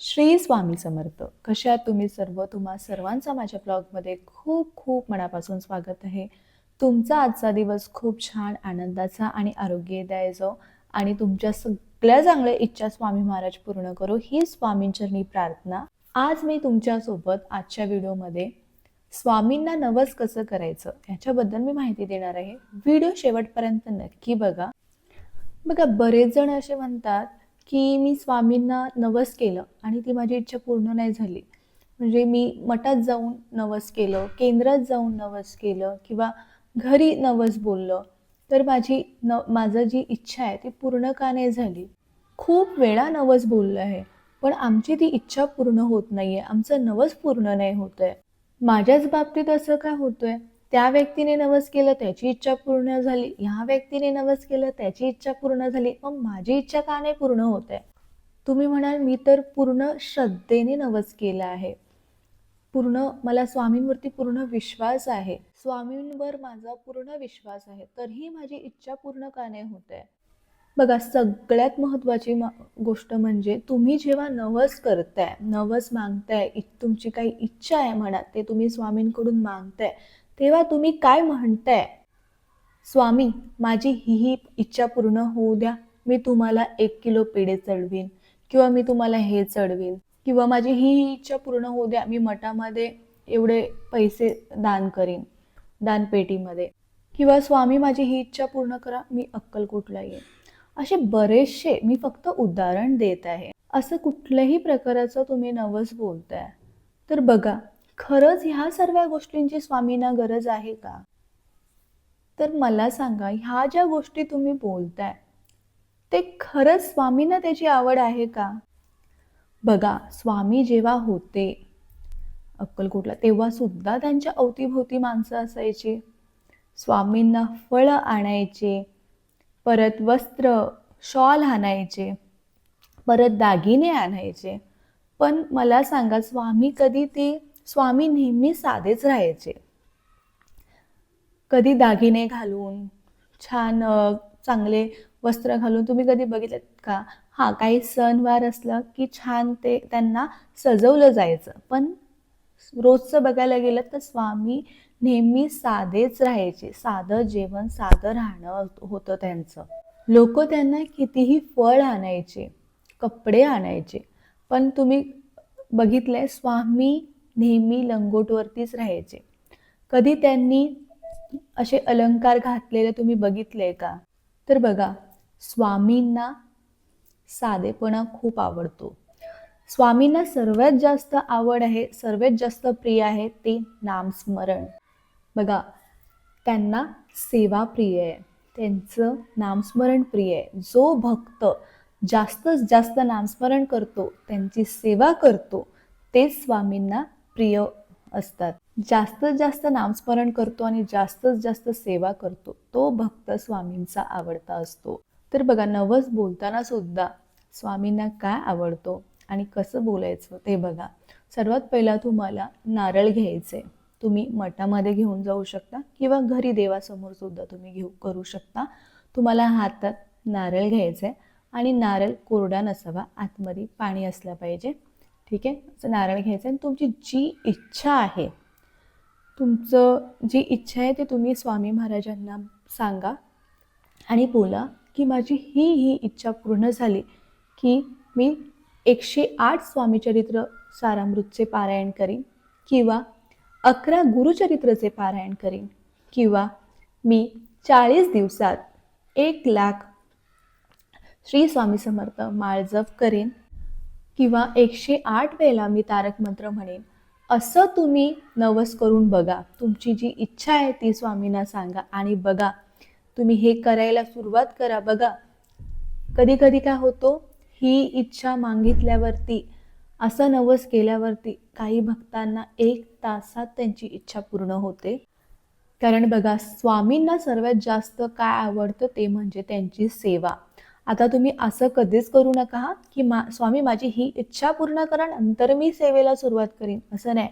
श्री स्वामी समर्थ कशा तुम्ही सर्व? तुम्हा सर्वांचा माझ्या ब्लॉगमध्ये खूप खूप मनापासून स्वागत आहे. तुमचा आजचा दिवस खूप छान आनंदाचा आणि आरोग्यदायी जो आणि तुमच्या सगळ्या चांगल्या इच्छा स्वामी महाराज पूर्ण करो ही स्वामींचरणी प्रार्थना. आज मी तुमच्यासोबत आजच्या व्हिडिओमध्ये स्वामींना नवस कसं करायचं याच्याबद्दल मी माहिती देणार आहे. व्हिडिओ शेवटपर्यंत नक्की बघा. बघा बरेच जण असे म्हणतात की मी स्वामींना नवस केलं आणि ती माझी इच्छा पूर्ण नाही झाली. म्हणजे मी मठात जाऊन नवस केलं केंद्रात जाऊन नवस केलं किंवा घरी नवस बोललं तर माझी न माझं जी इच्छा आहे ती पूर्ण का नाही झाली? खूप वेळा नवस बोललं आहे पण आमची ती इच्छा पूर्ण होत नाही आहे आमचं नवस पूर्ण नाही होत आहे माझ्याच बाबतीत असं काय आहे त्या व्यक्तीने नवस केलं त्याची इच्छा पूर्ण झाली. ह्या व्यक्तीने नवस केलं त्याची इच्छा पूर्ण झाली. मग माझी इच्छा का नाही पूर्ण होत आहे? तुम्ही म्हणाल मी तर पूर्ण श्रद्धेने नवस केलं आहे. पूर्ण मला स्वामींवरती पूर्ण विश्वास आहे. स्वामींवर माझा पूर्ण विश्वास आहे. तरीही माझी इच्छा पूर्ण का नाही होत आहे? बघा सगळ्यात महत्त्वाची गोष्ट म्हणजे तुम्ही जेव्हा नवस करताय नवस मागताय तुमची काही इच्छा आहे म्हणा ते तुम्ही स्वामींकडून मागताय तेव्हा तुम्ही काय म्हणताय? स्वामी माझी ही ही इच्छा पूर्ण होऊ द्या. मी तुम्हाला एक किलो पेढे चढवीन किंवा मी तुम्हाला हे चढवीन किंवा माझी ही ही इच्छा पूर्ण होऊ द्या. मी मठामध्ये एवढे पैसे दान करीन दानपेटीमध्ये. किंवा स्वामी माझी ही इच्छा पूर्ण करा. मी अक्कलकोटला येईन. असे बरेचसे मी फक्त उदाहरण देत आहे. असं कुठल्याही प्रकाराचं तुम्ही नवस बोलताय. तर बघा खरंच ह्या सर्व गोष्टींची स्वामींना गरज आहे का? तर मला सांगा ह्या ज्या गोष्टी तुम्ही बोलताय ते खरंच स्वामींना त्याची आवड आहे का? बघा स्वामी जेव्हा होते अक्कलकोटला तेव्हा सुद्धा त्यांच्या अवतीभोवती माणसं असायची. स्वामींना फळं आणायचे परत वस्त्र शॉल आणायचे परत दागिने आणायचे. पण मला सांगा स्वामी कधी ते स्वामी नेहमी साधेच राहायचे. कधी दागिने घालून छान चांगले वस्त्र घालून तुम्ही कधी बघितलं का? हां काही सणवार असलं की छान ते त्यांना सजवलं जायचं. पण रोजचं बघायला गेलं तर स्वामी नेहमी साधेच राहायचे. साधं जेवण साधं राहणं होतं त्यांचं. लोक त्यांना कितीही फळ आणायचे कपडे आणायचे पण तुम्ही बघितलंय स्वामी नेहमी लंगोटवरतीच राहायचे. कधी त्यांनी असे अलंकार घातलेले तुम्ही बघितले का? तर बघा स्वामींना साधेपणा खूप आवडतो. स्वामींना सर्वात जास्त आवड आहे सर्वात जास्त प्रिय आहे ते नामस्मरण. बघा त्यांना सेवा प्रिय आहे. त्यांचं नामस्मरण प्रिय आहे. जो भक्त जास्तच जास्त नामस्मरण करतो त्यांची सेवा करतो तेच स्वामींना प्रिय असतात. जास्तीत जास्त नामस्मरण करतो आणि जास्तीत जास्त सेवा करतो. तो भक्त स्वामींचा आवडता असतो. तर बघा नवस बोलताना सुद्धा स्वामींना काय आवडतो आणि कसं बोलायचं ते बघा. सर्वात पहिला तुम्हाला नारळ घ्यायचे. तुम्ही मठामध्ये घेऊन जाऊ शकता किंवा घरी देवासमोर सुद्धा तुम्ही घेऊ करू शकता. तुम्हाला हातात नारळ घ्यायचं आहे आणि नारळ कोरडा नसावा आतमध्ये पाणी असलं पाहिजे. ठीक आहे? असं नारळ घ्यायचं आणि तुमची जी इच्छा आहे तुमचं जी इच्छा आहे ते तुम्ही स्वामी महाराजांना सांगा आणि बोला की माझी ही ही इच्छा पूर्ण झाली की मी एकशे आठ स्वामीचरित्र सारामृतचे पारायण करीन किंवा अकरा गुरुचरित्रचे पारायण करीन किंवा मी चाळीस दिवसात एक लाख श्री स्वामी समर्थ माळजप करेन किंवा एकशे आठ वेळेला मी तारक मंत्र म्हणेन. असं तुम्ही नवस करून बघा. तुमची जी इच्छा आहे ती स्वामींना सांगा आणि बघा. तुम्ही हे करायला सुरुवात करा. बघा. कधी कधी काय होतो? ही इच्छा मागितल्यावरती असं नवस केल्यावरती काही भक्तांना एक तासात त्यांची इच्छा पूर्ण होते. कारण बघा स्वामींना सर्वात जास्त काय आवडतं ते म्हणजे त्यांची सेवा. आता तुम्ही असं कधीच करू नका की मा स्वामी माझी ही इच्छा पूर्ण करा नंतर मी सेवेला सुरुवात करीन. असं नाही.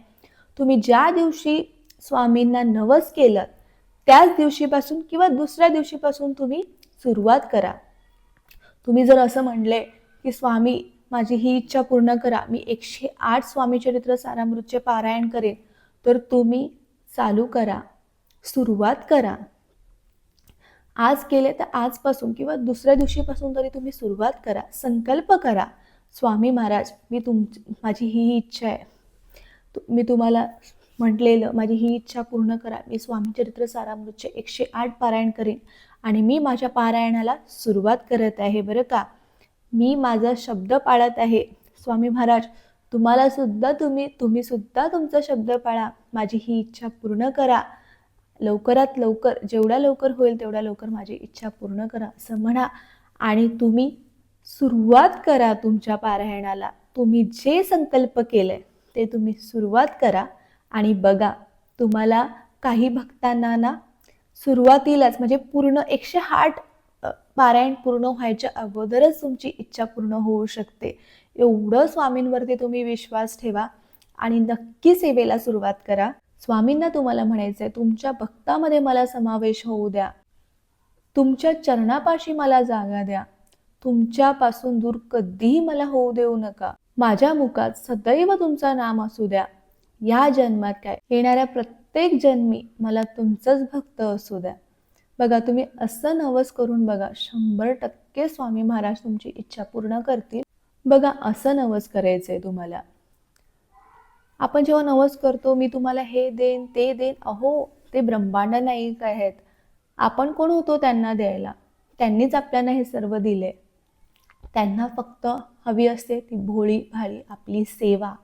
तुम्ही ज्या दिवशी स्वामींना नवस केलं त्याच दिवशीपासून किंवा दुसऱ्या दिवशीपासून तुम्ही सुरुवात करा. तुम्ही जर असं म्हणले की स्वामी माझी ही इच्छा पूर्ण करा मी एकशे आठ स्वामी चरित्र सारामृतचे पारायण करेन तर तुम्ही चालू करा. सुरुवात करा. आज केले तर आजपासून किंवा दुसऱ्या दिवशीपासून तरी तुम्ही सुरुवात करा संकल्प करा स्वामी महाराज मी तुम माझी ही इच्छा आहे. तु- मी तुम्हाला म्हटलेलं माझी ही इच्छा पूर्ण करा. मी स्वामी चरित्र सारामृतचे एकशे आठ पारायण करेन आणि मी माझ्या पारायणाला सुरुवात करत आहे. बरं का? मी माझा शब्द पाळत आहे. स्वामी महाराज तुम्हाला सुद्धा तुम्ही तुम्ही सुद्धा तुमचा शब्द पाळा. माझी ही इच्छा पूर्ण करा. लवकरात लवकर जेवढ्या लवकर होईल तेवढ्या लवकर माझी इच्छा पूर्ण करा असं म्हणा. आणि तुम्ही सुरुवात करा तुमच्या पारायणाला. तुम्ही जे संकल्प केलंय ते तुम्ही सुरुवात करा. आणि बघा तुम्हाला काही भक्तांना ना सुरुवातीलाच म्हणजे पूर्ण एकशे आठ पारायण पूर्ण व्हायच्या अगोदरच तुमची इच्छा पूर्ण होऊ शकते. एवढं स्वामींवरती तुम्ही विश्वास ठेवा आणि नक्की सेवेला सुरुवात करा. स्वामींना तुम्हाला म्हणायचंय तुमच्या भक्तामध्ये मला समावेश होऊ द्या. तुमच्या चरणापाशी मला जागा द्या. तुमच्यापासून दूर कधीही मला होऊ देऊ नका. माझ्या मुखात सदैव तुमचं नाम असू द्या. या जन्मात काय? येणाऱ्या प्रत्येक जन्मी मला तुमचंच भक्त असू द्या. बघा तुम्ही असं नवस करून बघा शंभर टक्के स्वामी महाराज तुमची इच्छा पूर्ण करतील. बघा असं नवस करायचंय तुम्हाला. आपण जेव्हा नवस करतो मी तुम्हाला हे देन ते देन अहो ते ब्रह्मांड नाईक आहेत. आपण कोण होतो त्यांना द्यायला? त्यांनीच आपल्याला हे सर्व दिले. त्यांना फक्त हवी असते ती भोळी भाळी आपली सेवा.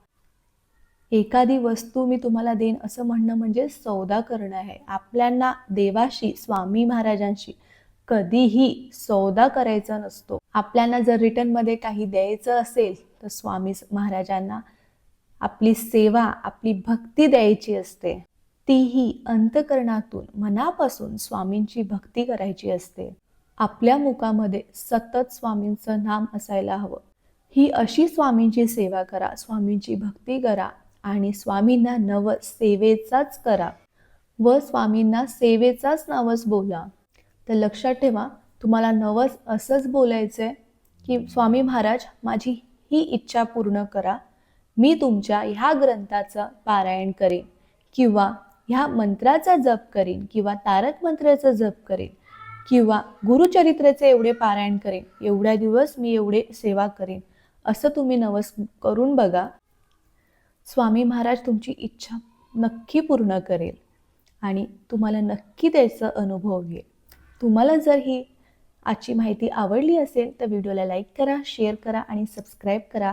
एखादी वस्तू मी तुम्हाला देईन असं म्हणणं म्हणजे सौदा करणं आहे. आपल्यांना देवाशी स्वामी महाराजांशी कधीही सौदा करायचा नसतो. आपल्यांना जर रिटर्नमध्ये काही द्यायचं असेल तर स्वामी महाराजांना आपली सेवा आपली भक्ती द्यायची असते. तीही अंतकरणातून मनापासून स्वामींची भक्ती करायची असते. आपल्या मुखामध्ये सतत स्वामींचं नाम असायला हवं. ही अशी स्वामींची सेवा करा स्वामींची भक्ती करा आणि स्वामींना नव सेवेचाच करा व स्वामींना सेवेचाच नवस बोला. तर लक्षात ठेवा तुम्हाला नवस असंच बोलायचं आहे की स्वामी महाराज माझी ही इच्छा पूर्ण करा मी तुमच्या ह्या ग्रंथाचं पारायण करेन किंवा ह्या मंत्राचा जप करेन किंवा तारक मंत्राचा जप करेन किंवा गुरुचरित्रेचे एवढे पारायण करेन एवढ्या दिवस मी एवढे सेवा करेन असं तुम्ही नवस करून बघा. स्वामी महाराज तुमची इच्छा नक्की पूर्ण करेल आणि तुम्हाला नक्की त्याचा अनुभव येईल तुम्हाला जर ही आजची माहिती आवडली असेल तर व्हिडिओला लाईक करा शेअर करा आणि सबस्क्राईब करा.